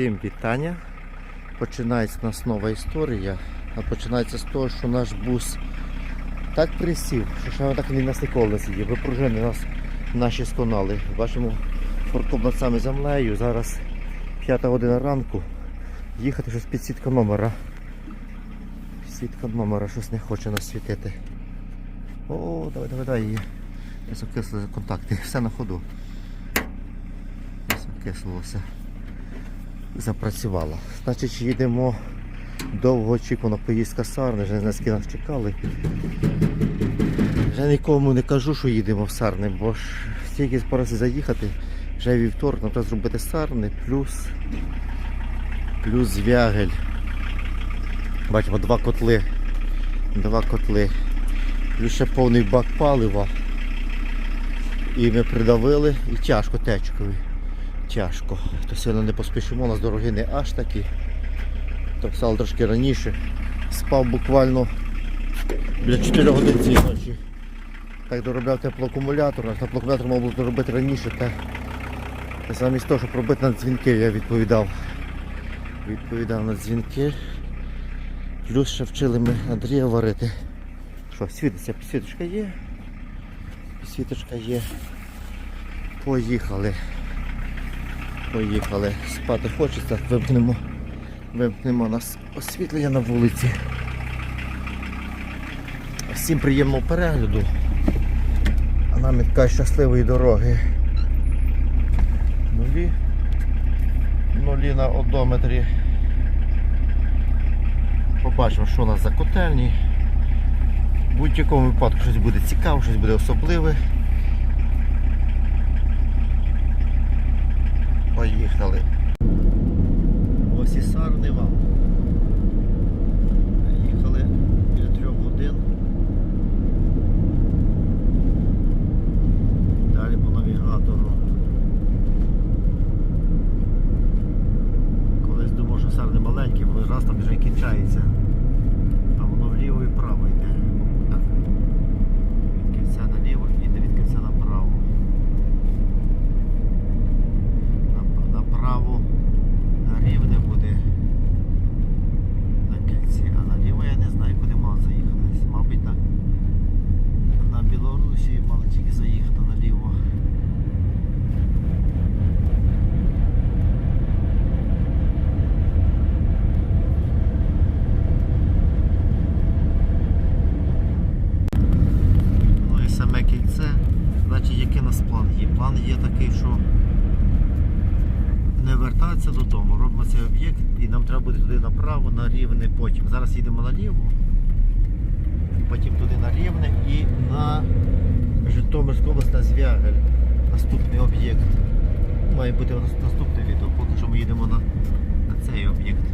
Всім вітання. Починається у нас нова історія. А починається з того, що наш бус так присів, що ще так він нас ніколи не сидів. Ви пружини нас наші сконали. Бачимо форком над саме землею. Зараз п'ята година ранку. Їхати щось під сітка номера. Сітка номера щось не хоче нас світити. О, давай, давай, давай її. Закисли контакти. Все на ходу. Закислилося запрацювала. Значить, їдемо довгоочікувана поїздка Сарни, вже не знаю, скільки нас чекали. Вже нікому не кажу, що їдемо в Сарни, бо ж стільки збирався заїхати, вже вівторок нам треба зробити Сарни, плюс, плюс звягель. Бачимо, два котли. Два котли. Плюс ще повний бак палива. І ми придавили і тяжко течковий тяжко. То сильно не поспішимо, у нас дороги не аж такі. Так стало трошки раніше. Спав буквально біля 4 годин цієї ночі. Так доробляв теплоакумулятор, а теплоакумулятор мав було доробити раніше, та замість того, щоб робити на дзвінки, я відповідав. Відповідав на дзвінки. Плюс ще вчили ми Андрія варити. Що, світиться, підсвіточка є. Підсвіточка є. Поїхали. Поїхали. Спати хочеться, вимкнемо. Вимкнемо нас освітлення на вулиці. Всім приємного перегляду. А нам така щасливої дороги. Нулі. Нулі на одометрі. Побачимо, що у нас за котельні. В будь-якому випадку щось буде цікаве, щось буде особливе. Поїхали. Ось і сарни вам. Їхали біля трьох годин. Далі по навігатору. Колись думав, що сарни маленькі, бо раз там вже кінчається. А воно вліво і вправо йде. Так. Від кінця наліво і від кінця направо. Нап- направо на рівне буде на кільці, а наліво я не знаю, куди мав заїхати. Мабуть, на, на Білорусі мали тільки заїхати наліво. Ну і саме кільце, значить, який у нас план є? План є такий, що не вертатися додому, робимо цей об'єкт і нам треба буде туди направо, на рівне потім. Зараз їдемо наліво, потім туди на рівне і на Житомирську область на Звягель. Наступний об'єкт. Має бути наступне відео, поки що ми їдемо на, на цей об'єкт.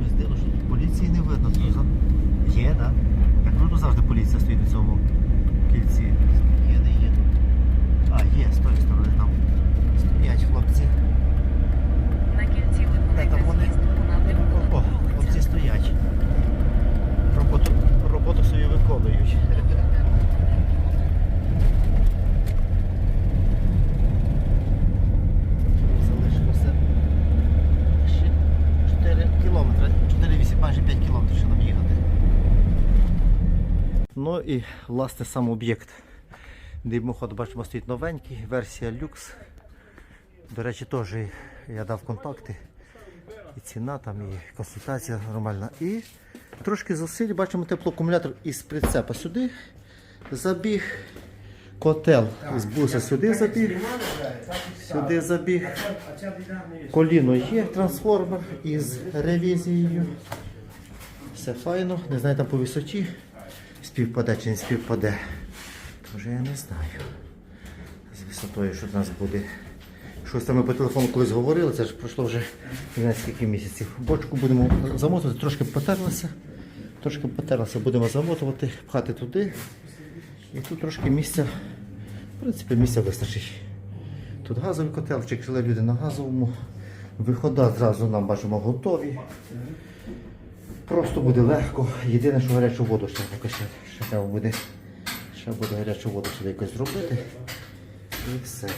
Щось дивно, що тут поліції не видно. Є, є так? Да? Як круто завжди поліція стоїть на цьому кільці. Є, не є тут. А, є, з тої сторони там стоять хлопці. На кільці виконайте там вони? з'їзд у напрямку О, до хлопці стоять. Роботу, роботу свою виконують. Залишилося ще 4 кілометри, 4,8, майже 5 кілометрів ще нам їхати. Ну і власне сам об'єкт. Димоход, бачимо, стоїть новенький, версія люкс. До речі, теж я дав контакти. І ціна там, і консультація нормальна. І трошки зусиль, бачимо теплоакумулятор із прицепа сюди забіг. Котел із буса сюди забіг. Сюди забіг. Коліно є, трансформер із ревізією. Все файно. Не знаю там по висоті. Співпаде чи не співпаде. То вже я не знаю. З висотою, що в нас буде. Щось там ми по телефону колись говорили, це ж пройшло вже не знаю скільки місяців. Бочку будемо замотувати, трошки потерлася. Трошки потерлася, будемо замотувати, пхати туди. І тут трошки місця, в принципі, місця вистачить. Тут газовий котелчик, жили люди на газовому. Вихода зразу нам бачимо готові. Просто буде легко. Єдине, що гарячу воду ще поки ще, ще треба буде. Ще буде гарячу воду сюди якось зробити. І все.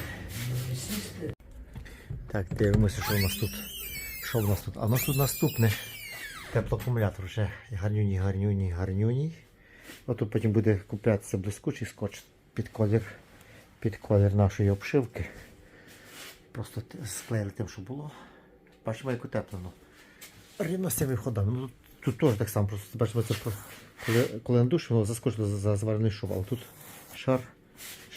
Так, дивимося, що у нас тут Що в нас тут? А в нас тут наступне теплоакумулятор вже гарнюні, гарнюні, гарнюні. Ото потім буде куплятися блискучий скотч під колір, під колір нашої обшивки. Просто склеїли тим, що було. Бачимо, як утеплено. Рівно з цими входами. Ну, тут, тут теж так само, просто бачимо, це коли, коли надушило, заскочило за, за зварений шов. Але тут шар,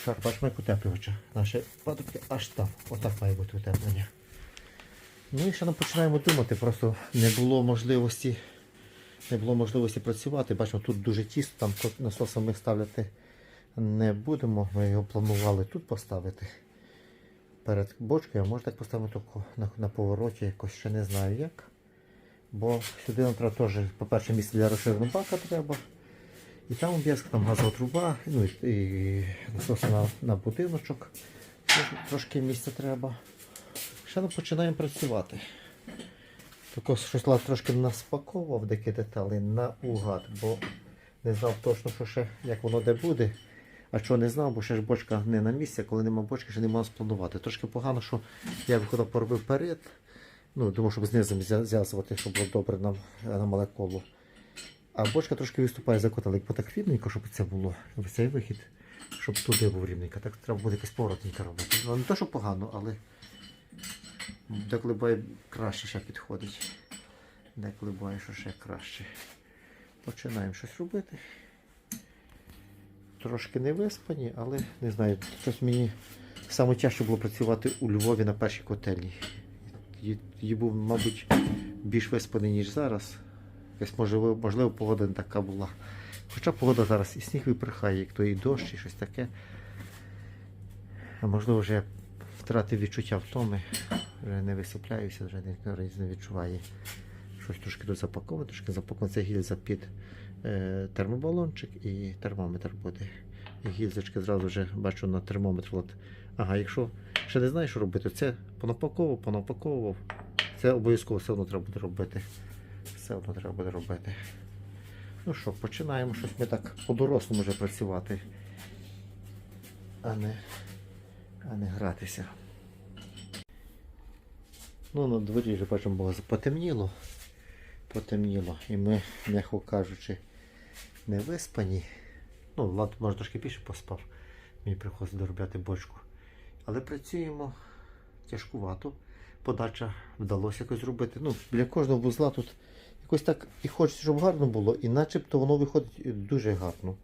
шар, бачимо, як утеплювача. Наші патрубки аж там. Отак має бути утеплення. Ну і ще ми починаємо думати, просто не було можливості, не було можливості працювати. Бачимо, тут дуже тісно, там насоса ми ставляти не будемо. Ми його планували тут поставити перед бочкою, а може так поставимо тако на, на повороті, якось ще не знаю як. Бо сюди нам треба теж, по-перше, місце для розширеного бака треба. І там обов'язково там газова труба, ну і, насос на, на будиночок. Трошки місця треба. Ще ми починаємо працювати. Також щось трошки наспаковував деякі деталі наугад, бо не знав точно, що ще, як воно де буде. А що не знав, бо ще ж бочка не на місці, коли нема бочки, ще не можна спланувати. Трошки погано, що я виходив поробив вперед. Ну, думав, щоб знизу зв'язувати, щоб було добре нам на мале коло. А бочка трошки виступає за котелик, бо так рівненько, щоб це було, щоб цей вихід, щоб туди був рівненько. Так треба буде якось поворотненько робити. Ну, не то, що погано, але деколи буває краще ще підходить. Деколи буває, що ще краще. Починаємо щось робити. Трошки не виспані, але не знаю, щось мені саме було працювати у Львові на першій котельні. Тоді був, мабуть, більш виспаний, ніж зараз. Якась можливо, можливо, погода не така була. Хоча погода зараз і сніг виприхає, як то і дощ, і щось таке. А можливо, вже втратив відчуття втоми, вже не висипляюся, вже не, відчуває. Щось трошки тут запаковано, трошки запаковано. Це гільза під е, термобалончик і термометр буде. І гільзочки зразу вже бачу на термометр. От. Ага, якщо ще не знаєш, що робити, це понапаковував, понапаковував. Це обов'язково все одно треба буде робити. Все одно треба буде робити. Ну що, починаємо щось ми так по-дорослому вже працювати, а не, а не гратися. Ну, на дворі вже бачимо, було потемніло. Потемніло. І ми, м'яко кажучи, не виспані. Ну, Влад, може, трошки більше поспав. Мені приходиться доробляти бочку. Але працюємо тяжкувато. Подача вдалося якось зробити. Ну, біля кожного вузла тут якось так і хочеться, щоб гарно було, і начебто воно виходить дуже гарно.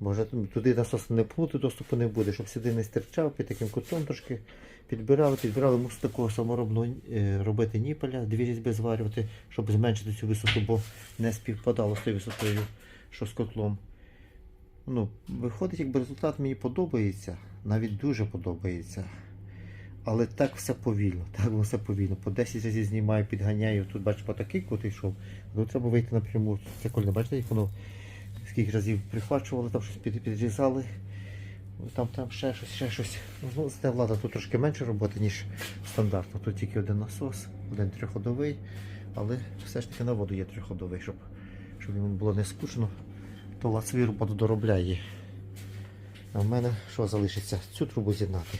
Бо вже туди насос не пнути, доступу не буде, щоб сюди не стирчав, під таким кутом трошки підбирали, підбирали, мусив такого саморобного е, робити ніпеля, дві різьби зварювати, щоб зменшити цю висоту, бо не співпадало з тою висотою, що з котлом. Ну, виходить, якби результат мені подобається, навіть дуже подобається. Але так все повільно, так все повільно. По 10 разів знімаю, підганяю. Тут бачиш, по такий кут йшов. Тут треба вийти напряму. Це коли бачите, як воно скільки разів прихвачували, там щось під, підрізали. Там, там ще щось, ще щось. Ну, це влада тут трошки менше роботи, ніж стандартно. Тут тільки один насос, один трьохходовий, але все ж таки на воду є трьохходовий, щоб, щоб йому було не скучно, то влад свою роботу доробляє. А в мене що залишиться? Цю трубу з'єднати.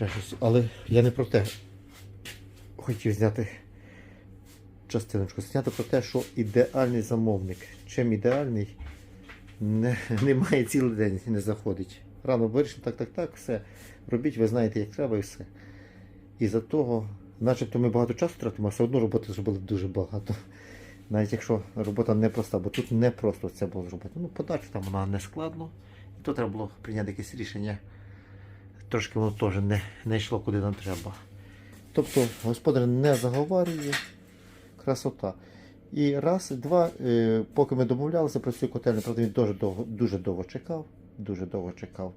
Ще щось. Але я не про те хотів зняти частиночку. Зняти про те, що ідеальний замовник. Чим ідеальний, не, немає цілий день не заходить. Рано вирішив, так, так, так, все. Робіть, ви знаєте, як треба і все. І за того, начебто ми багато часу тратимо, а все одно роботи зробили дуже багато. Навіть якщо робота не проста, бо тут не просто це було зробити. Ну, подачу там вона не складно. І то треба було прийняти якесь рішення. Трошки воно теж не, не йшло куди нам треба. Тобто господар не заговарює, красота. І раз, два, е, поки ми домовлялися про цю котельню, правда, він дуже довго, дуже довго чекав. Дуже довго чекав.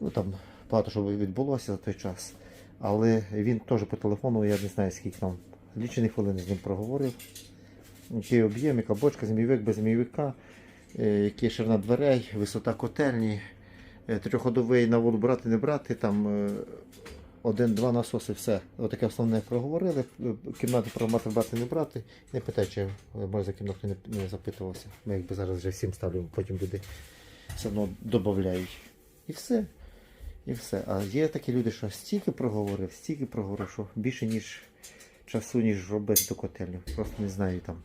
Ну там багато що відбулося за той час. Але він теж по телефону, я не знаю, скільки там лічені хвилини з ним проговорив. Який об'єм, яка бочка, змійовик без змійовика, е, які ширина дверей, висота котельні, трьохходовий на воду брати, не брати, там е, один-два насоси, все. Отаке основне проговорили. Е, Кімнату мати брати, не брати. Не питай, чи е, може за кімнату не, не запитувався. Ми якби зараз вже всім ставлю, потім люди все одно додають. І все. І все. А є такі люди, що стільки проговорив, стільки проговорив, що більше ніж часу, ніж робити ту котельню. Просто не знаю там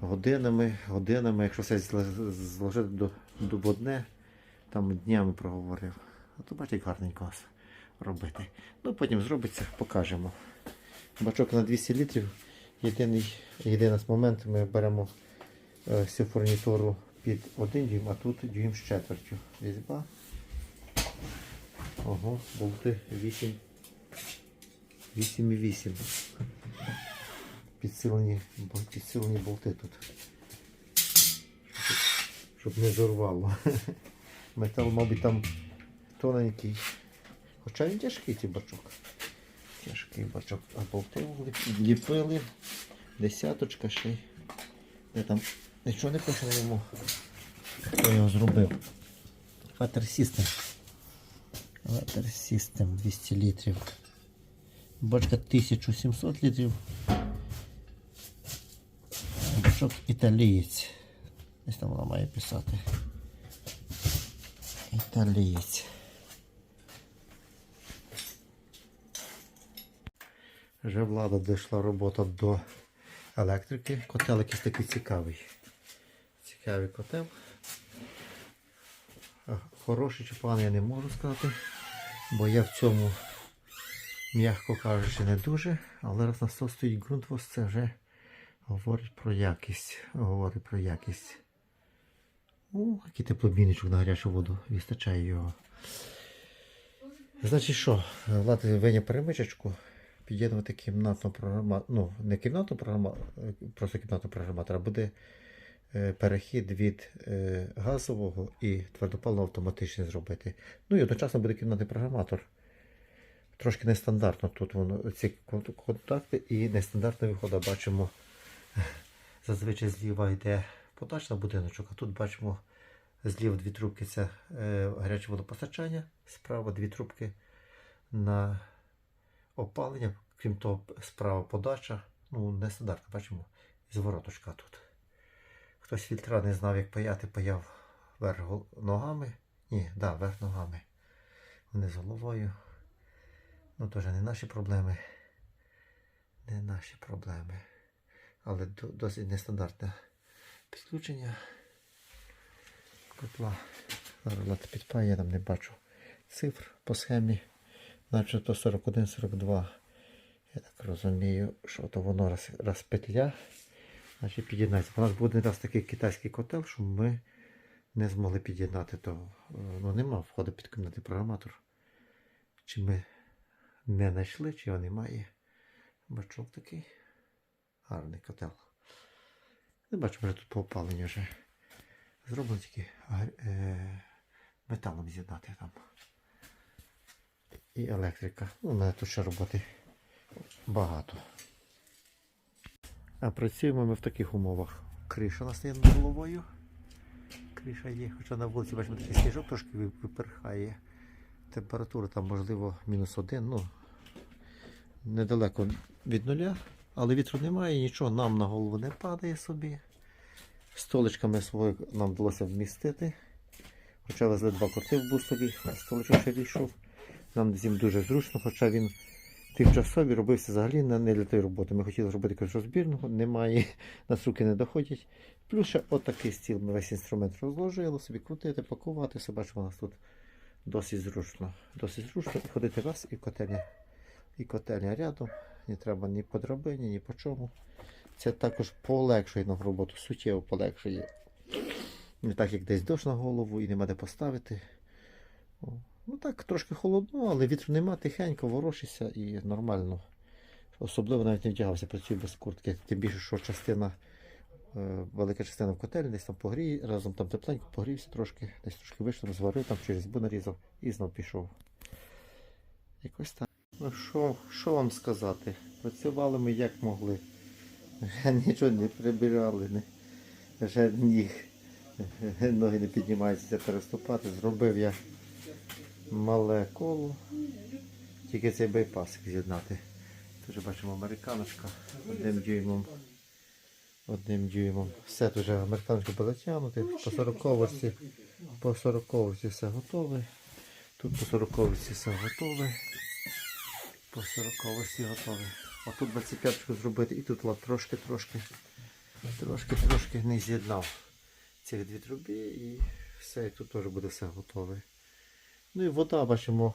годинами, годинами, якщо все зложити до, до одне, там днями проговорив. А то бачите, як гарненько робити. Ну потім зробиться, покажемо. Бачок на 200 літрів. Єдиний, єдиний момент ми беремо е, всю фурнітуру під один дюйм, а тут дюйм з четвертю. Різьба. Ого, болти 8. 8,8. Підсилені, підсилені болти тут. Щоб не зорвало. Метал, мабуть, там тоненький. Хоча він тяжкий цей бачок. Тяжкий бачок. А болти ліпили. Десяточка ще. Де там нічого не пише на ньому. Хто його зробив? Water System. Water System 200 літрів. Бачка 1700 літрів. Бачок італієць. Десь там вона має писати. Італієць. Вже влада дійшла робота до електрики. Котел якийсь такий цікавий. Цікавий котел. Хороший чи поганий я не можу сказати, бо я в цьому, м'яко кажучи, не дуже, але раз на стол стоїть ґрунтвос, це вже говорить про якість. Говорить про якість. О, який теплобійничок на гарячу воду вистачає його. Значить що, Влад виня перемичечку, під'єднувати кімнатну програму, ну, не кімнатну програму, просто кімнатну програматора, буде е, перехід від е, газового і твердопаливного автоматичний зробити. Ну і одночасно буде кімнатний програматор. Трошки нестандартно тут воно ці контакти і нестандартний виходу бачимо. Зазвичай зліва йде подача будиночок, а тут бачимо зліва дві трубки це е, гаряче водопостачання, справа дві трубки на опалення, крім того, справа подача. Ну, нестандартно, бачимо, звороточка тут. Хтось фільтра не знав, як паяти, паяв вверх гол- ногами. Ні, да, вверх ногами. Вони з головою. Ну, теж не наші проблеми. Не наші проблеми. Але досить нестандартне підключення котла. Лати підпає, я там не бачу цифр по схемі. Начебто 41-42. Я так розумію, що то воно раз, петля. Значить під'єднається. У нас буде раз такий китайський котел, що ми не змогли під'єднати то. е, Ну, нема входу під кімнатний програматор. Чи ми не знайшли, чи його немає. Бачок такий. Гарний котел. Не бачу, може тут по опаленню вже зроблено тільки е, металом з'єднати там. І електрика. Ну, у мене тут ще роботи багато. А працюємо ми в таких умовах. Криша у нас є над головою. Криша є, хоча на вулиці бачимо такий сніжок трошки ви- виперхає. Температура там можливо мінус один, ну недалеко від нуля, але вітру немає, нічого нам на голову не падає собі. Столичками свої нам вдалося вмістити. Хоча везли два коти в бусові, столичок ще війшов. Нам з ним дуже зручно, хоча він тимчасові робився взагалі не для тої роботи. Ми хотіли зробити якогось розбірного, немає, нас руки не доходять. Плюс ще отакий стіл. Ми весь інструмент розложили, собі крутити, пакувати. Все бачимо, у нас тут досить зручно. Досить зручно і ходити раз і котельня. І котельня рядом. Не треба ні по драбині, ні по чому. Це також полегшує нам роботу, суттєво полегшує. Не так, як десь дощ на голову і нема де поставити. Ну так, трошки холодно, але вітру нема, тихенько, ворушишся і нормально. Особливо навіть не вдягався, працюю без куртки. Тим більше, що частина, е, велика частина в котельні, десь там погрій, разом там тепленько, погрівся трошки, десь трошки вийшов, розварив, там через бу нарізав і знов пішов. Якось так. Ну що, що вам сказати? Працювали ми як могли. Нічого не прибирали, не, вже ніг, ноги не піднімаються переступати. Зробив я мале коло. Тільки цей байпасик з'єднати. Тут бачимо американочка одним дюймом. Одним дюймом. Все тут вже американочка буде тягнути. По сороковості. По сороковості все готове. Тут по сороковості все готове. По сороковості готове. А тут 25 зробити і тут от, трошки, трошки, трошки, трошки не з'єднав ці дві труби і все, і тут теж буде все готове. Ну і вода бачимо.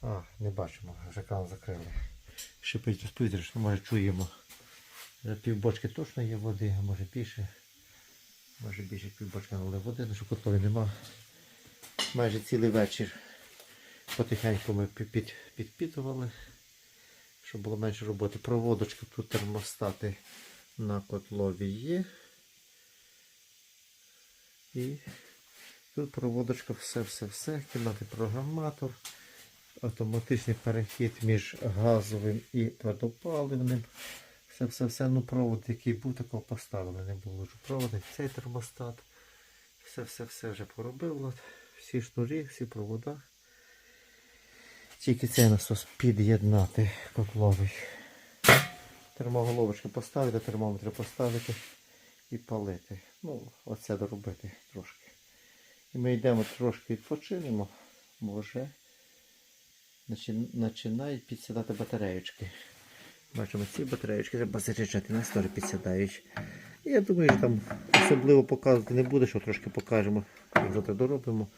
А, не бачимо, вже кран закрили. Шипить розповітря, що може чуємо. Вже півбочки точно є води, а може більше. Може більше півбочки, але води, ну, що котлові нема. Майже цілий вечір потихеньку ми пі- під, підпітували, щоб було менше роботи. Проводочка тут термостати на котлові є. І тут проводочка, все-все-все, кімнатний програматор, автоматичний перехід між газовим і твердопаливним. Все-все-все, ну провод, який був, такого поставили, не було вже проводу. Цей термостат. Все-все-все вже поробив. Всі шнурі, всі провода. Тільки цей насос під'єднати котловий. Термоголовочки поставити, термометри поставити і палити. Ну, оце доробити трошки. І ми йдемо трошки відпочинемо, бо вже починають підсідати батареєчки. Бачимо, ці батареєчки треба заряджати, нас теж підсідають. Я думаю, що там особливо показувати не буде, що трошки покажемо, завтра доробимо.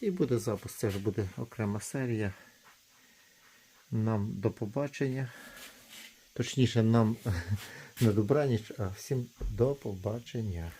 І буде запуск, це вже буде окрема серія. Нам до побачення. Точніше, нам не добраніч, а всім до побачення.